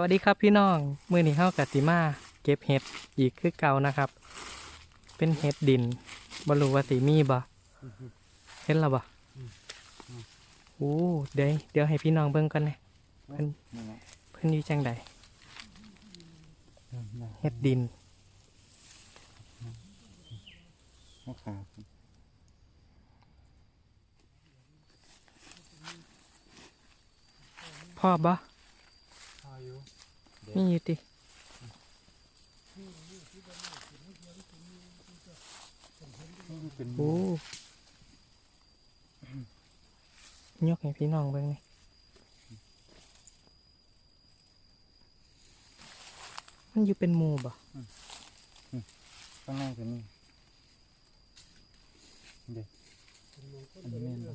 สวัสดีครับพี่น้องมือนี้เข้ากับติมาเก็บเห็ดอีกคือเก่านะครับ เป็นเห็ดดินบรูว่าติมีบ่เห็นแล้วบ่โอ้เดี๋ยวเดี๋ยวให้พี่น้องเบิ่งกันเลยเพิ่นเพิ่นอยู่จังใดเห็ดดินพ่อบ่ มีอยู่ตินี่เป็นโอ้ยกให้พี่น้องเบิ่งนี่มันอยู่เป็นหมู่บ่ข้างล่างเป็นนี่เด็กอันนี้แม่นบ่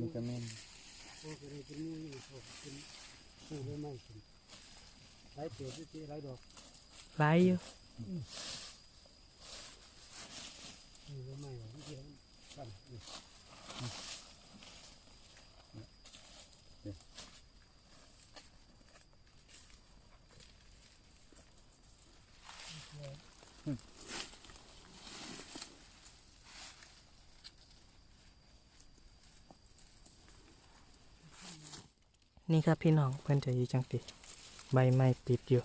นี่ก็แม่น หลายเตี๋ยวที่หลายดอกหลายอยู่นี่ก็ไม่หรอกที่เดียวกันนี่นี่ครับพี่น้องเพิ่อนจะยู่จังติ ใบไม้ปิดอยู่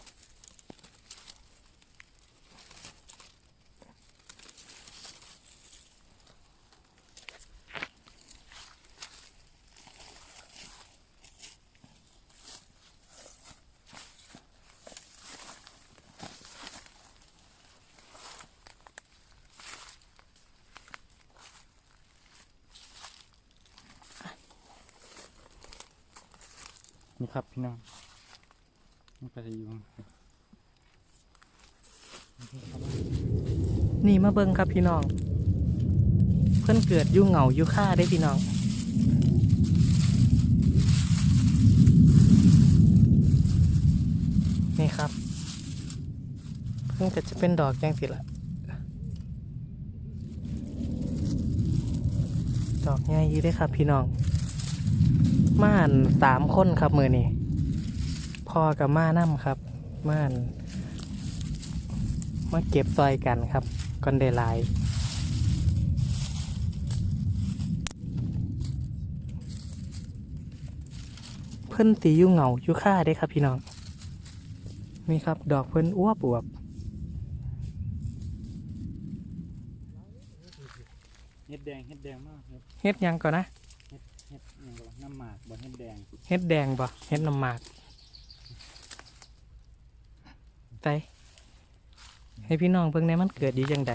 นี่ครับพี่น้อง มันก็จะอยู่นี่มาเบิ่งครับพี่น้อง เพิ่นเกิดอยู่เหงาอยู่ค่าได้พี่น้องนี่ครับ เพิ่งก็จะเป็นดอกจังสิละดอกใหญ่ยู่ได้ครับ พี่น้องม่านสามคนครับมือนี่ พ่อกับม่านั่มครับ ม่าน มาเก็บซอยกันครับก่อนได้หลายเพิ่นตีอยู่เหงาอยู่ค่าได้ครับพี่น้อง นี่ครับ ดอกเพิ่นอ้วบอวบเฮ็ดแดงเฮ็ดแดงมากครับเฮ็ดหยังก่อนนะเฮ็ดหยังก็ว่าน้ำหมากบ่เฮ็ดแดงเฮ็ดแดงบ่เฮ็ดน้ำหมาก ไตให้พี่น้องเบิ่งในมันเกิดดีจังใด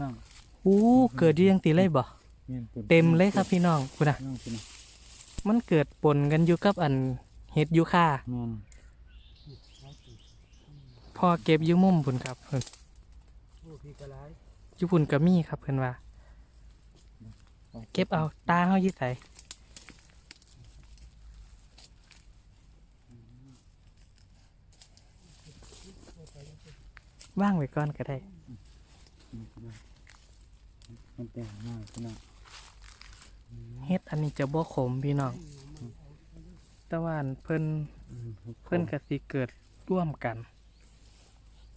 นั่งอู้เกิดดีจังตีเลยบ่แม่นป็นเต็มเลยครับพี่น้องคุณนะนั่งเป็นมันเกิดปนกันอยู่กับอันเฮ็ดอยู่ค่าแม่นพอเก็บอยู่มุมพุ่นครับเพิ่นโอ้พี่ก็หลายอยู่พุ่นก็มีครับเพิ่นว่า เก็บเอาตาเฮาอยู่ไส ว่างไว้ก่อนก็ได้มันแดงมากพี่น้องเฮ็ดอันนี้จะบ่ขมพี่น้องแต่ว่าอันเพิ่นเพิ่นก็สิเกิดร่วมกัน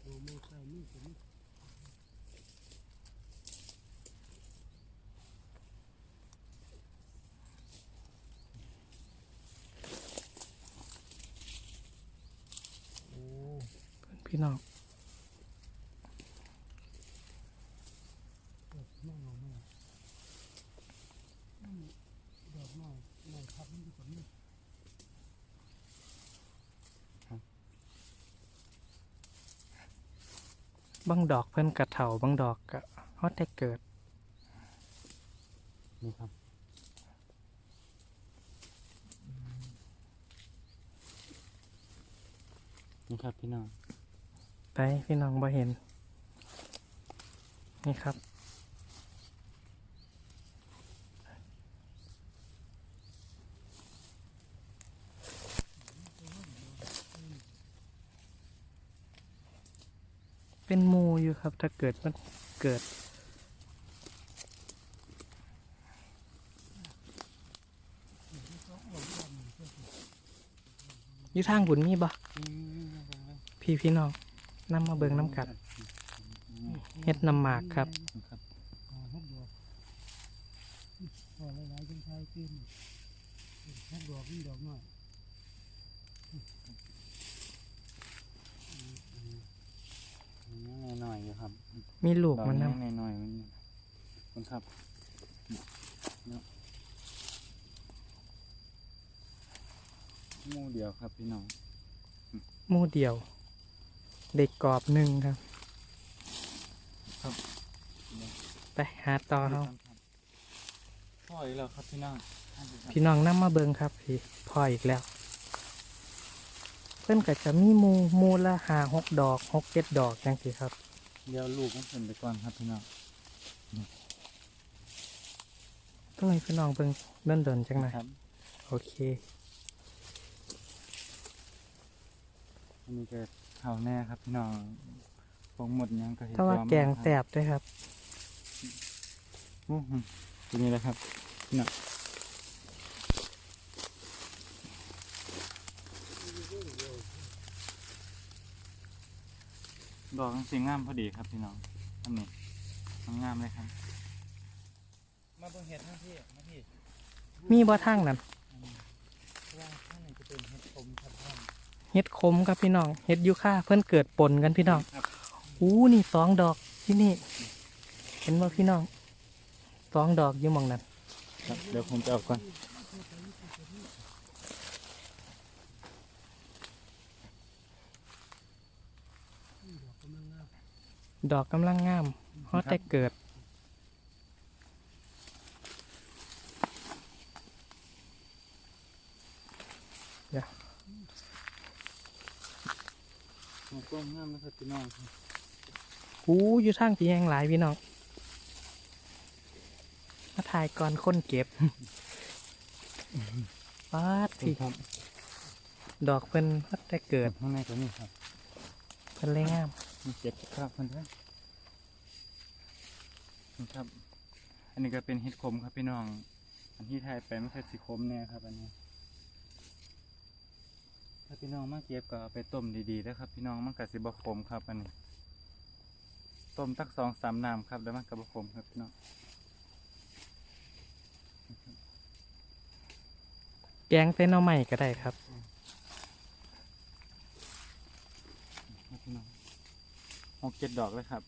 โอ้ไม่ใช่นี่ผมพี่น้อง ไม่เอาไม่เอาดอกไม้ไม้ทับมันดีกว่านี้ บางดอกเพิ่นกระเถาบางดอกก็ฮอดแต่เกิด นี่ครับ นี่ครับพี่น้อง ไปพี่น้องบ่เห็น นี่ครับ เป็นมูอยู่ครับ ถ้าเกิดมันเกิด อยู่ทางบุญมีบ่พี่พี่น้องนำมาเบิงน้ำกัดเฮ็ดน้ำหมากครับอกพอหลายๆจังไทยขึ้นหกดอกนี่ดอกน้อย น่อยๆอยู่ครับมีลูกดอกมันนำหน่อยๆมันคุณครับเนาะหมู่เดียวครับพี่น้องหมู่เดียว เด็กกรอบหนึ่งครับครับไปหาต่อเฮาพ่ออีกแล้วครับพี่น้องพี่น้องนำมาเบิ่งครับพี่พออีกแล้วเพิ่นก็จะมีหมูหมูละหาหกดอกหกเจ็ดดอกจังสิครับ เดี๋ยวลูกมันขึ้นไปก่อนครับพี่น้องต้องให้พี่น้องเบิ่งเดินเดินๆจังหน่อยครับ โอเคอันนี้ก็เท่าแน่ครับพี่น้องพวกหมดยังก็เห็นถ้าว่าพร้อมแกงครับแสบด้วยครับอู้หูทีนี้แหละครับน่ะ ดอกสีงามพอดีครับพี่น้องอันนี้งามเลยครับ มาเบิ่งเห็ดทั้งที่มาพี่มีบ่ทางนั้นเพราะว่าข้างในจะเป็นเห็ดคมครับท่านเฮ็ดคมครับพี่น้องเฮ็ดยูค่าเพิ่นเกิดปนกันพี่น้องครับอู้นี่สองดอกที่นี่ เห็นบ่พี่น้องสองดอกอยู่หมองนั้นครับเดี๋ยวผมจะเอาก่อน ดอกกำลังงามดอกกำลังงามฮอดแต่เกิดผมก็งามนะครับพี่น้องครับอู้อยู่ทางที่แห้งหลายพี่น้อง มาถ่ายก่อนคนเก็บปาดพี่ครับ ดอกเพิ่นฮอดแต่เกิดข้างในก็นี่ครับเพิ่นเลยงาม มีเจ็ดครับคนด้วยนี่ครับ อันนี้ก็เป็นเห็ดขมครับพี่น้อง อันที่ไทยไปไม่เคยสีขมแน่ครับ อันนี้ ถ้าพี่น้องมาเก็บก็เอาไปต้มดีๆนะครับ พี่น้องมันกัสิบขมครับ อันนี้ ต้มตักสองสามน้ำครับแล้วมันกับบขมครับพี่น้อง แกงเส้นเอาใหม่ก็ได้ครับพี่น้องหก เจ็ดดอกเลยครับ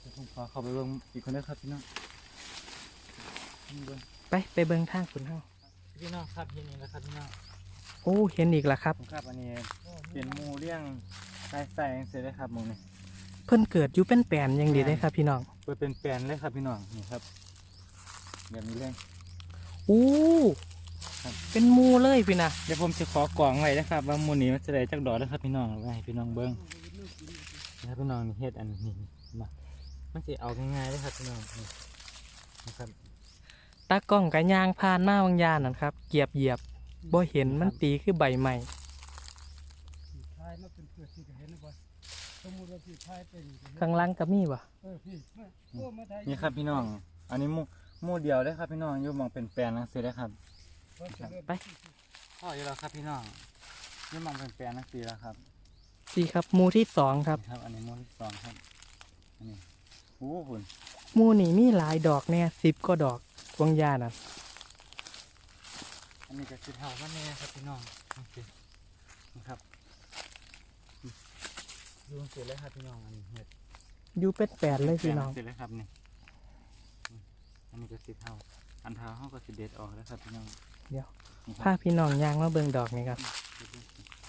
เดี๋ยวผมขอเข้าไปเบิ่งอีกคนด้วยครับพี่น้องนี่เบิ่งไปไปเบิ่งทางคุณเฮาพี่น้องครับที่นี่แหละครับพี่น้องโอ้เห็นอีกแล้วครับ ผมครับอันนี้เป็นหมูเลี้ยงใส่ใส่เสร็จเลยครับหมูนี่เพิ่นเกิดอยู่เป็นแปลนอยังดีได้ครับ พี่น้องเปิดเป็นแปลนเลยครับพี่น้องนี่ครับแบบนี้เลยอู้ ครับ เป็นหมูเลยพี่นะเดี๋ยวผมจะขอกล่องไว้นะครับว่าหมูนี้มันจะได้จักดอกนะครับพี่น้องเอาไว้ให้พี่น้องเบิ้งนะครับพี่น้องนี่เฮ็ดอันนี้มามันจะเอาง่ายๆเลยครับพี่น้องนี่นะครับตากล้องกับยางผ่านมาบางยานนั่นครับเกียบเหยียบบ่เห็นมันตีคือใบใหม่สีท้ายมาเป็นเปลือกสีก็เห็นนะบ่สมมุติว่าสีท้ายเป็นก็เห็นข้างหล่างก็มีบ่เออพี่มาโอ้มาไทยนี่ครับพี่น้อง อันนี้หมูหมูเดียวเลยครับพี่น้องอยู่หมองเป็นแปลนนังสือเลยครับว่าจะเริ่ม ไปพ่ออยู่แล้วครับพี่น้องอยู่หมองเป็นแปลนนังสือแล้วครับสี่ครับหมูที่สองครับนี่ครับ อันนี้หมูที่สองครับอันนี้โอ้คุณหมูนี่มีหลายดอกแน่สิบก็ดอกวางยาน่ะอันนี้ก็คือเท่ากันแน่ครับพี่น้องโอเคนี่ครับดูเสร็จแล้วครับพี่น้องอันนี้เห็ดอยู่เป็นแปดเลยพี่น้องเสร็จแล้วครับนี่อืมอันนี้ก็สิเท่า อันเท้าเขาก็สิเด็ดออกแล้วครับพี่น้องเดี๋ยวนี่คพารับพี่น้องยางมาเบิ่งดอกนี่ครับ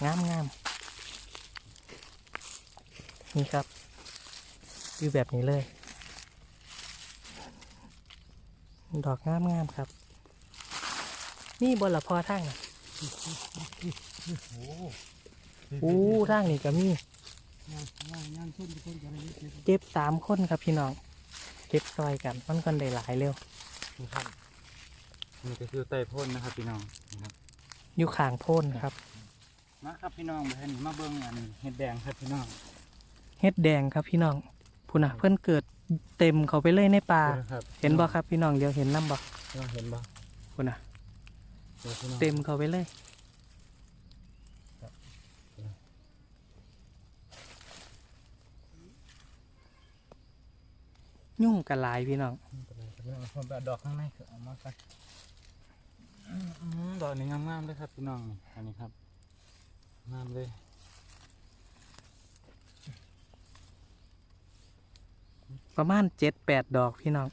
งามงามนี่ครับอยู่แบบนี้เลย ดอกงามงามครับ นี่บนละพอทางน่ะโอ้อู้ทางนี่ก็มีย่างย่างย่างส้นทุกคนจะได้เก็บเก็บสามคนครับพี่น้องเก็บซอยกันมันกันได้หลายเร็ว นี่ครับนี่ก็คือไต้พ่นนะครับพี่น้องนี่ครับอยู่ข้างโพ่นครับ มาครับพี่น้องมาเห็นมาเบิ้งอันเห็ดแดงครับพี่น้องเฮ็ดแดงครับพี่น้องพูน่ะเพิ่นเกิดเต็มเขาไปเลยในป่า ครับเห็นบ่ครับพี่น้องเดี๋ยวเห็นน้ำบ่เราเห็นบ่คุณน่ะเดี๋ยวพี่น้องเต็มเข้าไปเลย ยุ่งกระลายพี่น้องพี่น้องผมไปเอาดอกข้างในคือเอามากันอืมอืม ดอกนี้งามๆเลยครับพี่น้องนี่อันนี้ครับงามเลยประมาณเจ็ดแปดดอกพี่น้อง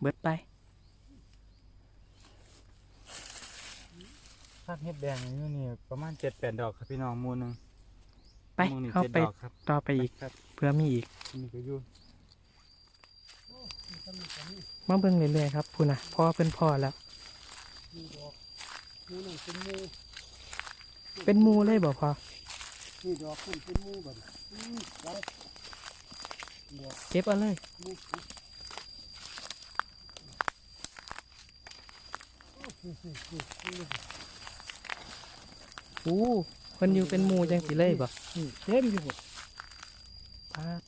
เบิดไปภาพเฮ็ดแดงอยู่นี่ประมาณเจ็ดแปดดอกครับพี่น้องหมูหนึง ไปหมู่นี่เข้าจ็ดไปดอกครับต่อไปอีกครับเพื่อมีอีกอันนี่ก็อยู่มาเบิ่งเรื่อยๆครับพูน่ะพ่อเพิ่นพ่อแล้ว มีดอกมูนั่นเป็นมูเป็นหมูเลยบ่พอนี่ดอกมันเป็นมูแบบอืมได้ดอกเก็บเอาเลย มูโอ้คือคือคือคืออู้ เพิ่นอยู่เป็นหมูจังสิเลยบ่นี่เต็มอยู่หมดปาด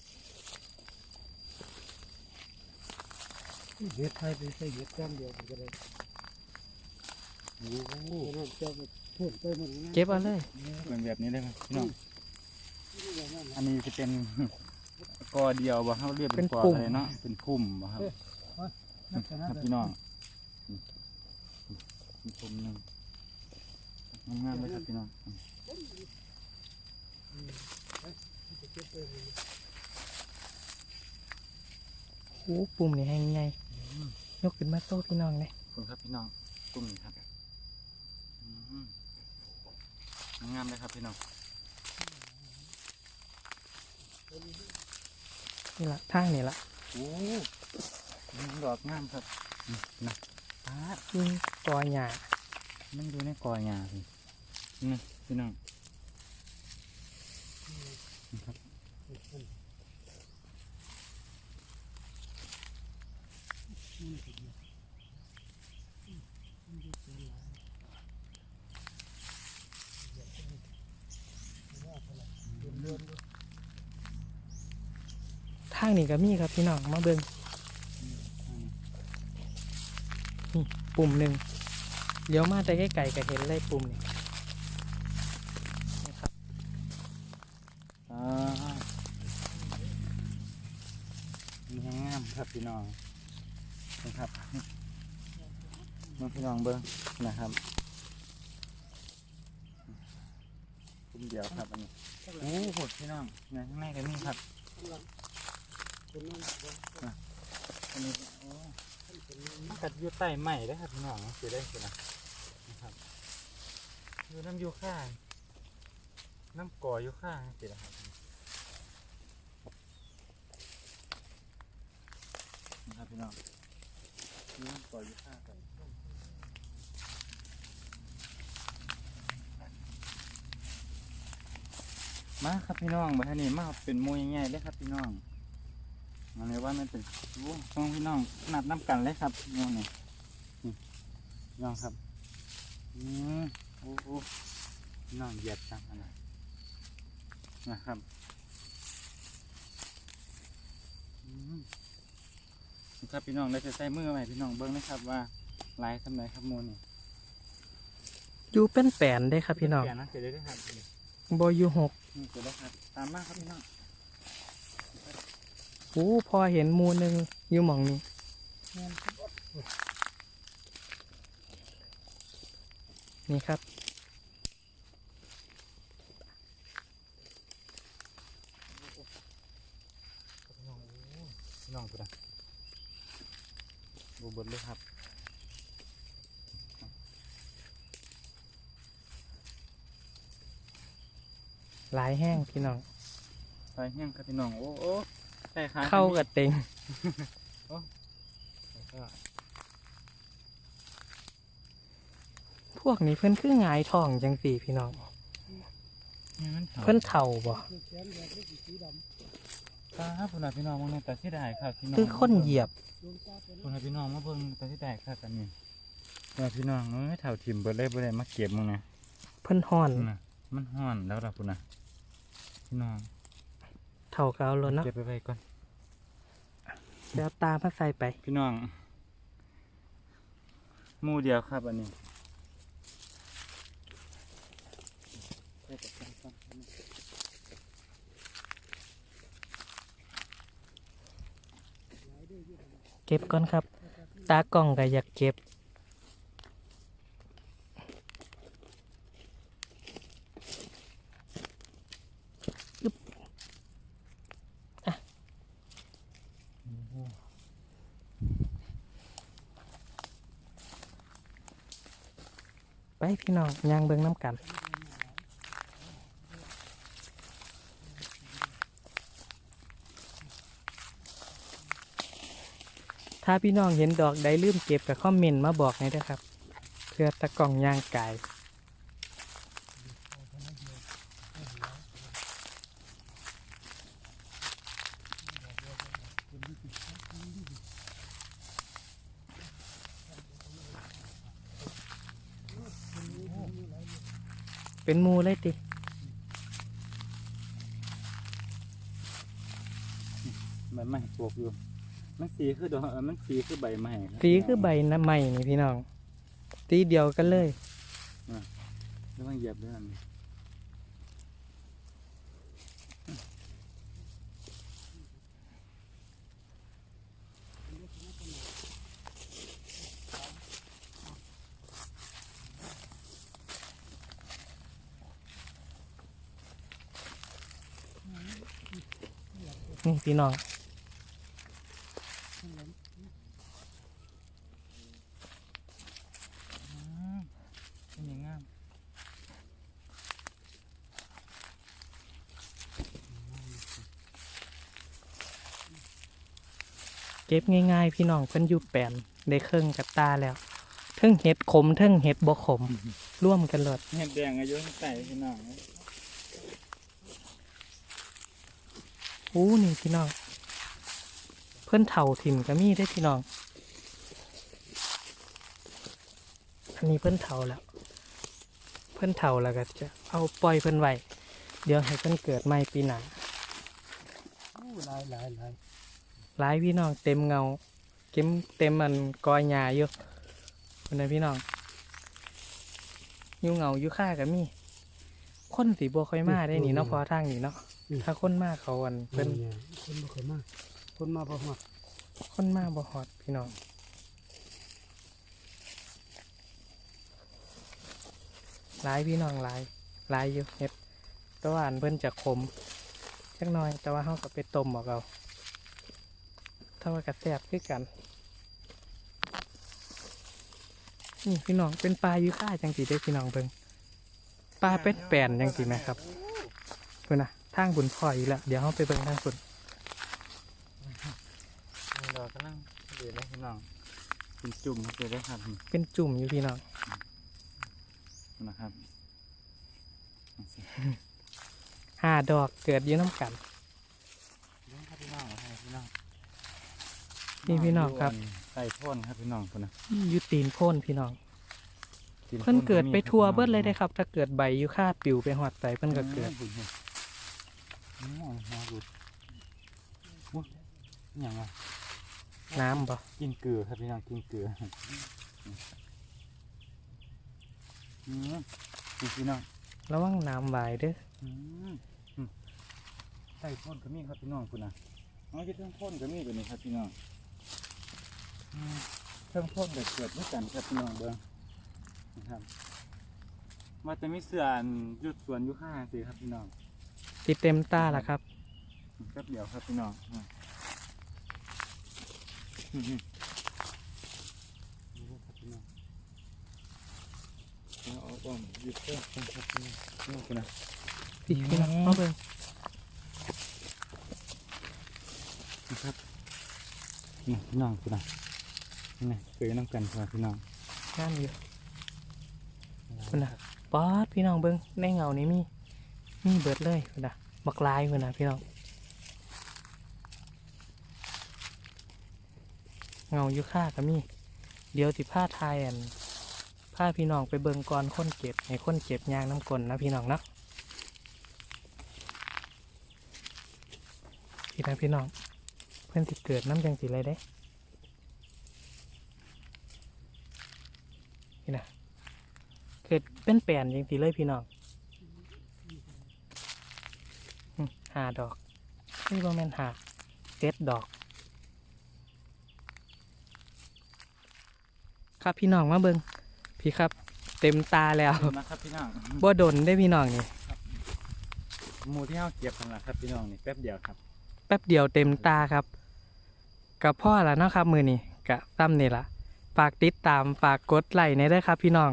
เบ็ดไทยไปใส่เบ็ดแก้มเดียวมันก็ได้โอ้โหเพราะนั้นเจ้าก็เพิ่มเติมมันนะเก็บเอาเลยเป็นแบบนี้ได้ไหมพี่น้องนี่อย่างนั้นนะอันนี้จะเป็นกอเดียวบ่เขาเรียกเป็นกออะไรเนาะเป็นพุ่มบ่ครับลักษณะครับแบบพี่น้องอืมเป็นพุ่มหนึ่งงามๆเลยครับพี่น้อง จะเก็บไปเลยอู้ปุ่มนี่แห้งไงยกขึ้นมาโต้พี่น้องเลยขอบคุณครับพี่น้องกุ้งนี่ครับอืมงามเลยครับพี่น้องนี่ละทางนี่ละโอ้ดอกงามครับนี่นะป้าดยิงกอหญ้ามันอยู่ในกอหญ้าพี่นี่ พี่น้องนี่ครับทางนี่ก็มีครับพี่น้องมาเบิ่งนี่ปุ่มหนึ่งเลี้ยวมาแต่ไกล้ๆก็เห็นเลยปุ่มนี่นี่ครับ อ่ามีงามครับ พี่น้องนะครับมื่อพี่น้องเบิ้งนะครับคุ้มเดียวครับอันนี้โอ้โหพี่น้องเนี่ยข้างในก็มีครับเป็นนั่นดอกอันนี้โอ้กัดอยู่ใต้ใหม่ได้ครับพี่น้องเสิได้สินะนะครับอยู่น้ำยูค่าน้ำก่อยูค่างสินะครับ นะครับพี่น้อยู่น้ำก่อยูค่ากันมาครับพี่น้องบัดนี้มาเป็นหมูใหญ่ๆเลยครับพี่น้องอันนี้ว่ามันเป็นโอ้ต้องพี่น้องนับน้ำกันเลยครับน้องนี่พี่น้องครับอืมโอ้โหพี่น้องเหยียบจังอันนั้นะครับอืม ครับพี่น้องได้จะใส่มือไหมพี่น้องเบิ้งนะครับว่าลายสำไรครับมูลนี่อยู่เป็นแปลนได้ครับพี่น้องเปลี่ยนนะเสร็จได้ครับนี่บอยู่หกนี่เสร็จได้ครับตามมาครับพี่น้องอู้พอเห็นหมูหนึ่งอยู่หมองนี้แม่นครับนี่ครับพี่น้องโอ้พี่น้องกูนะบู เบดเลยครับหลายแห้งพี่น้องใส่แห้งครับพี่น้องโอ้โอ้ใส่ขาเข้ากับเต็งแล้วก็พวกนี้เพิ่นคือหงายทองจังสี่พี่น้อง นี่มันเพิ่นเข่าบ่คือแขนแบบนี้สีดตาพุ่นน่ะพี่น้องมองในแต่ที่ได้ครับพี่น้องคือคนเหยียบำดวงตาเป็นพุ่นน่ะพี่น้องมาเบิ่งแต่ที่ได้ครับกันนี่พุ่นน่ะพี่น้องเอ้ยเท่าทิมเบิดเลยบ่ได้มาเก็บมึงนะเพิ่นห่อนพุ่นน่ะมันฮ้อนแล้วล่ะพุ่นน่ะพี่น้องเท่าเก่าแล้วเนาะเก็บไปไว้ก่อน แล้วตามาใส่ไป พี่น้องหมูเดียวครับอันนี้ใส่กับกันก่อน เก็บก่อนครับ ตากล้องก็อยากเก็บ ไปพี่น้องยางเบิ่งน้ำกัน ถ้าพี่น้องเห็นดอกใดลืมเก็บกับคอมเมนต์มาบอกหน่อยด้ครับเพื่อตะกล่องย่างไก่เป็นมูเลยติใบไม้ปลูกอยู่ มันสีคือดอกเอ่อมันสีคือใบไม้รับสีคือใบน้ำใหม่นี่พี่น้องตีเดียวกันเลย ระวังเหยียบด้วยนั่นนี่พี่น้อง อืมเป็นอย่างงาม เก็บง่าย ๆ พี่น้องเพิ่นอยู่แปลนได้เครื่องกับตาแล้วเทิงเห็ดขมเทิงเห็ดบ่ขมร่วมกันเลยเห็ดแดงอายุตั้งแต่พี่น้องอู้นี่พี่น้อง เพิ่นเถ่าถิ่มก็มีได้อพี่น้อง อันนี้เพิ่นเถ่าแล้ว เพิ่นเถ่าแล้วก็จะเอาปล่อยเพิ่นไว้เดี๋ยวให้เพิ่นเกิดใหม่ปีหน้าโอ้หลายหลายหลาย หลายพี่น้องเต็มเงาเต็มเต็มมันกอยหญ้าอยู่คนนะพี่น้องอยู่เงาอยู่ค่าก็มีคนสีบัวค่อยมาได้นี่เนาะพอทางนี่เนาะถ้าคนมาเขาวันเพิ่เพิ่นนคนบ่เคยมาคนมาบ่ฮอดคนมาบ่ฮอดพี่น้องหลายพี่น้องหลายหลายอยู่เฮ็ดแตะวาอันเพิ่นจะขมจักหน่อย แต่ว่าเฮาก็ไปต้มเอาเอาถ้าว่ากระแซบคือกันนี่พี่น้องเป็นปลาอยู่ค่าจังสีได้อพี่น้องเบิ่งปลาเป็ดแปนจังสีไหมครับเพื่อนนะทางบุญพลอยอีกแล้วเดี๋ยวเราไปเบิ่งทางบุญเรากำลังเดือดแล้วพี่น้องเป็นจุ่มครับเดือดได้ครับนี่เป็นจุ่มอยู่พี่น้องนะครับห้าดอกเกิดอยู่น้ำกัน เลี้ยงครับพี่น้องให้พี่น้อง นี่พี่น้องครับใส่พ่นครับพี่น้องคนนะอยู่ตีนโพ่นพี่น้องเพิ่นเกิดไปทัวเบิดเลยได้อครับ ถ้าเกิดใบอยู่ค่าปิวไปหอดใส่เพิ่นก็เกิดอืมอืมมาหลุดอุ๊ยอหย่างไรน้ำบ่กินเกลือครับพี่น้องกินเกลืออืมนี่พี่น้องระวังน้ำไหวเด้ออืมอืมใส่พ่นก็มีครับพี่น้องคุณนะเอาที่เครื่องพ่นก็มีแบบนี้ครับพี่น้อง อืมเครื่องพ่นก็เกิดด้วยกันครับพี่น้องเบิ้งนะครับมาแต่มีเสืออันอยุดสวนอยุค่าสิครับพี่น้องติดเต็มตาละครับแป๊บเดียวครับพี่น้องอะอืมอืมนี่ครับพี่น้องเอาเอาอ้อมหยุดเพิ่มครับพี่น้องนี่คุณนะพี่พี่น้องมาเบิ่งนะครับนี่พี่น้องคุณนะ นี่เคยน้ำกันครับพี่น้องงามอยู่คุณนะป๊อดพี่น้องเบิ่งในเงานี้มีมีเบิดเลยคุณนะบักลายคุณนะพี่น้องเงาอยู่ค่าก็มีเดี๋ยวสิผ้าทายอันผ้าพี่น้องไปเบิ่งก่อนคนเก็บให้คนเก็บยางน้ำกลนนะพี่น้องนะพี่นะพี่น้องเพื่อนสิเกิดน้ำจังสีอะไรได้ พี่นะเกิดเป็นแปลนจังสีเลยพี่น้องอืมหาดอกนี่บ่แม่นหาเจ็ดดอก ครับพี่น้องมาเบิงพี่ครับ เต็มตาแล้วนะครับพี่น้องบ่ดนได้พี่น้องนี่หมูที่เฮาเก็บกันละครับพี่น้องนี่แป๊บเดียวครับ แป๊บเดียวเต็มตาครับ กับพ่อแล้วเนาะครับมือนี่กะตั้มนี่ละ ฝากติดตามฝากกดไลค์ในด้วยครับ พี่น้อง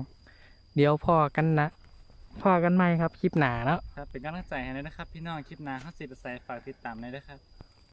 เดี๋ยวพอกันนะพอกันไหมครับคลิปหนาเนาะ ครับเป็นกำลังใจให้เลยนะครับ พี่น้องคลิปหน้าเขาสิไปใส่ฝากติดตามเลยนะครับ